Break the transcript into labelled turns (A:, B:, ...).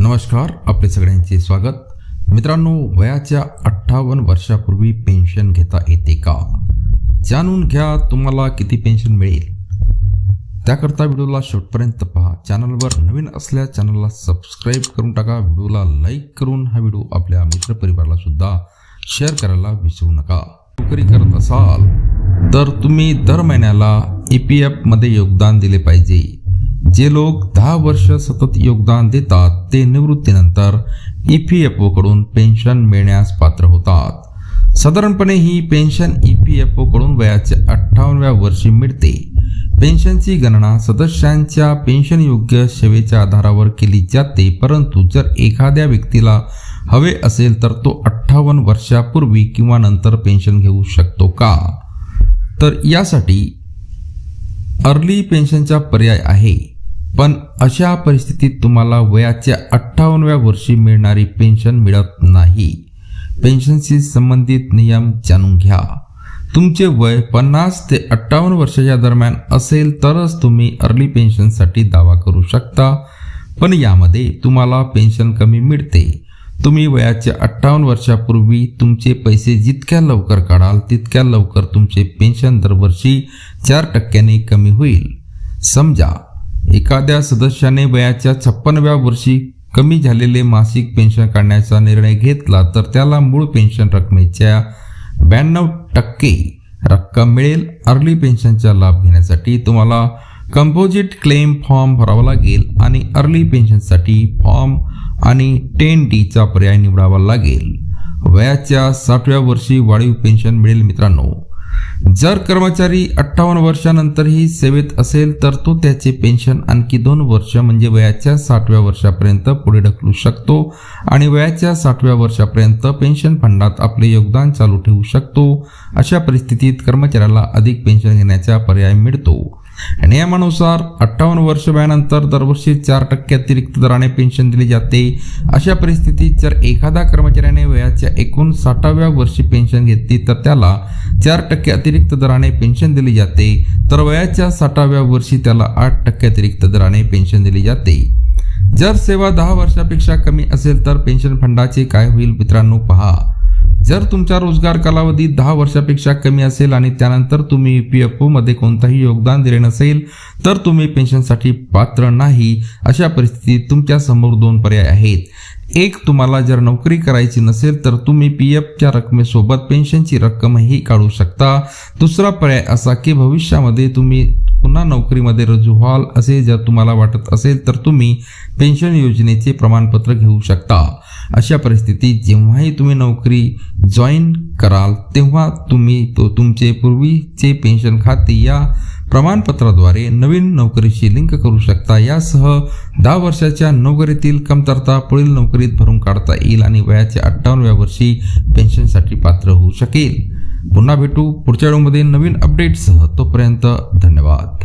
A: नमस्कार आपले सगळ्यांचे स्वागत. मित्रांनो वयाच्या अठ्ठावन्न वर्षापूर्वी पेन्शन घेता येते का? जाणून घ्या तुम्हाला किती पेन्शन मिळेल. त्याकरता व्हिडिओला शेवटपर्यंत पहा. चॅनलवर नवीन असल्या चॅनलला सबस्क्राईब करून टाका. व्हिडिओला लाईक करून हा व्हिडिओ आपल्या मित्रपरिवाराला सुद्धा शेअर करायला विसरू नका. नोकरी करत असाल तर तुम्ही दर महिन्याला ई पी एफमध्ये योगदान दिले पाहिजे. जे लोक दहा वर्ष सतत योगदान देतात ते निवृत्तीनंतर ई पी एफ ओकडून पेन्शन मिळण्यास पात्र होतात. साधारणपणे ही पेन्शन ई पी एफ ओकडून वयाच्या अठ्ठावन्नव्या वर्षी मिळते. पेन्शनची गणना सदस्यांच्या पेन्शन योग्य सेवेच्या आधारावर केली जाते परंतु जर एखाद्या व्यक्तीला हवे असेल तर तो अठ्ठावन्न वर्षापूर्वी किंवा नंतर पेन्शन घेऊ शकतो का? तर यासाठी अर्ली पेन्शनचा पर्याय आहे. पण अशा परिस्थितीत तुम्हाला वयाच्या अठ्ठावन्नव्या वर्षी मिळणारी पेन्शन मिळत नाही. पेन्शनशी संबंधित नियम जाणून घ्या. तुमचे वय पन्नास ते अठ्ठावन्न वर्षाच्या दरम्यान असेल तरच तुम्ही अर्ली पेन्शनसाठी दावा करू शकता. पण यामध्ये तुम्हाला पेन्शन कमी मिळते. तुम्ही वयाच्या अठ्ठावन्न वर्षापूर्वी तुमचे पैसे जितक्या लवकर काढाल तितक्या लवकर तुमचे पेन्शन दरवर्षी चार टक्क्याने कमी होईल. समजा एखाद्या सदस्याने वयाच्या छप्पनव्या वर्षी कमी झालेले मासिक पेन्शन काढण्याचा निर्णय घेतला तर त्याला मूळ पेन्शन रकमेच्या ब्याण्णव टक्के रक्कम मिळेल. अर्ली पेन्शनचा लाभ घेण्यासाठी तुम्हाला कंपोजिट क्लेम फॉर्म भरावा लागेल आणि अर्ली पेन्शनसाठी फॉर्म आणि टेन डीचा पर्याय निवडावा लागेल. वयाच्या साठव्या वर्षी वाढीव पेन्शन मिळेल मित्रांनो. जर कर्मचारी अठ्ठावन्न वर्षानंतरही सेवेत असेल तर तो त्याचे पेन्शन आणखी दोन वर्ष म्हणजे वयाच्या साठव्या वर्षापर्यंत पुढे ढकलू शकतो आणि वयाच्या साठव्या वर्षापर्यंत पेन्शन फंडात आपले योगदान चालू ठेवू शकतो. अशा परिस्थितीत कर्मचाऱ्याला अधिक पेन्शन घेण्याचा पर्याय मिळतो. नियमानुसार अठ्ठावन्न वर्ष वयानंतर दरवर्षी चार टक्के अतिरिक्त दराने पेन्शन दिली जाते. अशा परिस्थितीत जर एखाद्या कर्मचाऱ्याने वयाच्या एकूण साठाव्या वर्षी पेन्शन घेतली तर त्याला चार टक्के अतिरिक्त दराने पेन्शन दिली जाते. तर वयाच्या साठाव्या वर्षी त्याला आठ टक्के अतिरिक्त दराने पेन्शन दिली जाते. जर सेवा दहा वर्षापेक्षा कमी असेल तर पेन्शन फंडाचे काय होईल मित्रांनो पहा. जर तुमचा रोजगार कालावधी दहा वर्षापेक्षा कमी असेल आणि त्यानंतर तुम्ही ई पी एफ ओमध्ये कोणताही योगदान दिले नसेल तर तुम्ही पेन्शनसाठी पात्र नाही. अशा परिस्थितीत तुमच्यासमोर दोन पर्याय आहेत. एक तुम्हाला जर नोकरी करायची नसेल तर तुम्ही पी एफच्या रकमेसोबत पेन्शनची रक्कमही काढू शकता. दुसरा पर्याय असा की भविष्यामध्ये तुम्ही पुन्हा नोकरीमध्ये रुजू व्हाल असे जर तुम्हाला वाटत असेल तर तुम्ही पेन्शन योजनेचे प्रमाणपत्र घेऊ शकता. अशा परिस्थितीत जेव्हाही तुम्ही नोकरी जॉईन कराल तेव्हा तुम्ही तो तुमचे पूर्वीचे पेन्शन खाते या प्रमाणपत्राद्वारे नवीन नोकरीशी लिंक करू शकता. यासह दहा वर्षाच्या नोकरीतील कमतरता पुढील नोकरीत भरून काढता येईल आणि वयाच्या अठ्ठावन्नव्या वर्षी पेन्शनसाठी पात्र होऊ शकेल. पुन्हा भेटू पुढच्या व्हिडिओमध्ये नवीन अपडेटसह तोपर्यंत धन्यवाद.